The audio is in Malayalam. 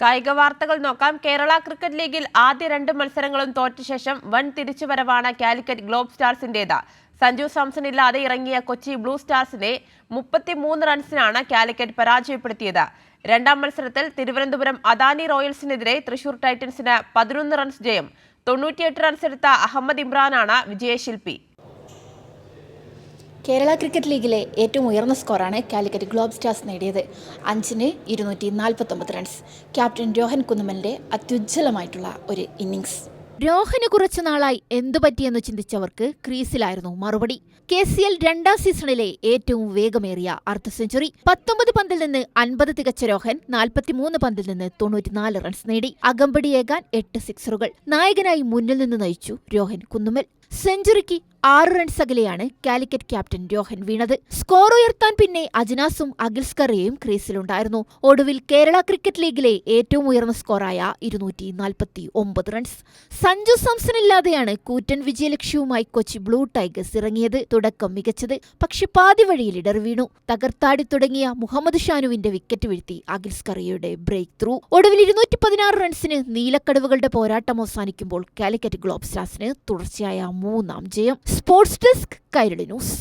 കായിക വാർത്തകൾ നോക്കാം. കേരള ക്രിക്കറ്റ് ലീഗിൽ ആദ്യ രണ്ട് മത്സരങ്ങളും തോറ്റ ശേഷം വൻ തിരിച്ചുവരവാണ് കാലിക്കറ്റ് ഗ്ലോബ് സ്റ്റാർസിന്റേത്. സഞ്ജു സാംസൺ ഇല്ലാതെ ഇറങ്ങിയ കൊച്ചി ബ്ലൂ സ്റ്റാർസിനെ മുപ്പത്തിമൂന്ന് റൺസിനാണ് കാലിക്കറ്റ് പരാജയപ്പെടുത്തിയത്. രണ്ടാം മത്സരത്തിൽ തിരുവനന്തപുരം അദാനി റോയൽസിനെതിരെ തൃശൂർ ടൈറ്റൻസിന് പതിനൊന്ന് റൺസ് ജയം. തൊണ്ണൂറ്റിയെട്ട് റൺസ് എടുത്ത അഹമ്മദ് ഇമ്രാനാണ് വിജയശില്പി. കേരള ക്രിക്കറ്റ് ലീഗിലെ ഏറ്റവും ഉയർന്ന സ്കോറാണ് കാലിക്കറ്റ് ഗ്ലോബ് സ്റ്റാർസ് നേടിയത്. അഞ്ചിന് ഇരുന്നൂറ്റി നാൽപ്പത്തൊമ്പത് റൺസ് ക്യാപ്റ്റൻ രോഹൻ കുന്നുമലിന്റെ അത്യുജ്വലമായിട്ടുള്ള ഒരു ഇന്നിങ്സ് രോഹന് കുറച്ചു നാളായി എന്തു പറ്റിയെന്ന് ചിന്തിച്ചവർക്ക് ക്രീസിലായിരുന്നു മറുപടി. കെ സി എൽ രണ്ടാം സീസണിലെ ഏറ്റവും വേഗമേറിയ അർദ്ധ സെഞ്ചുറി. പത്തൊമ്പത് പന്തിൽ നിന്ന് അൻപത് തികച്ച രോഹൻ നാൽപ്പത്തിമൂന്ന് പന്തിൽ നിന്ന് തൊണ്ണൂറ്റിനാല് റൺസ് നേടി. അകമ്പടിയേകാൻ എട്ട് സിക്സറുകൾ നായകനായി മുന്നിൽ നിന്ന് നയിച്ചു രോഹൻ കുന്നുമൽ. സെഞ്ചുറിക്ക് ആറ് റൺസ് അകലെയാണ് കാലിക്കറ്റ് ക്യാപ്റ്റൻ രോഹൻ വീണത്. സ്കോർ ഉയർത്താൻ പിന്നെ അജ്നാസും അഖിൽസ്കറിയയും ക്രീസിലുണ്ടായിരുന്നു ഒടുവിൽ കേരള ക്രിക്കറ്റ് ലീഗിലെ ഏറ്റവും ഉയർന്ന സ്കോറായ ഇരുന്നൂറ്റി നാൽപ്പത്തി ഒമ്പത് റൺസ് സഞ്ജു സാംസൺ ഇല്ലാതെയാണ് കൂറ്റൻ വിജയലക്ഷ്യവുമായി കൊച്ചി ബ്ലൂ ടൈഗേഴ്സ് ഇറങ്ങിയത്. തുടക്കം മികച്ചത്. പക്ഷെ പാതി വഴിയിൽ ഇടർ വീണു. തകർത്താടി തുടങ്ങിയ മുഹമ്മദ് ഷാനുവിന്റെ വിക്കറ്റ് വീഴ്ത്തി അഗിൽസ്കറിയയുടെ ബ്രേക്ക് ത്രൂ ഒടുവിൽ ഇരുന്നൂറ്റി പതിനാറ് റൺസിന് നീലക്കടവുകളുടെ പോരാട്ടം അവസാനിക്കുമ്പോൾ കാലിക്കറ്റ് ഗ്ലോബ് സ്റ്റാർസിന് തുടർച്ചയായ മൂന്നാം ജയം. Sports desk Kairali news.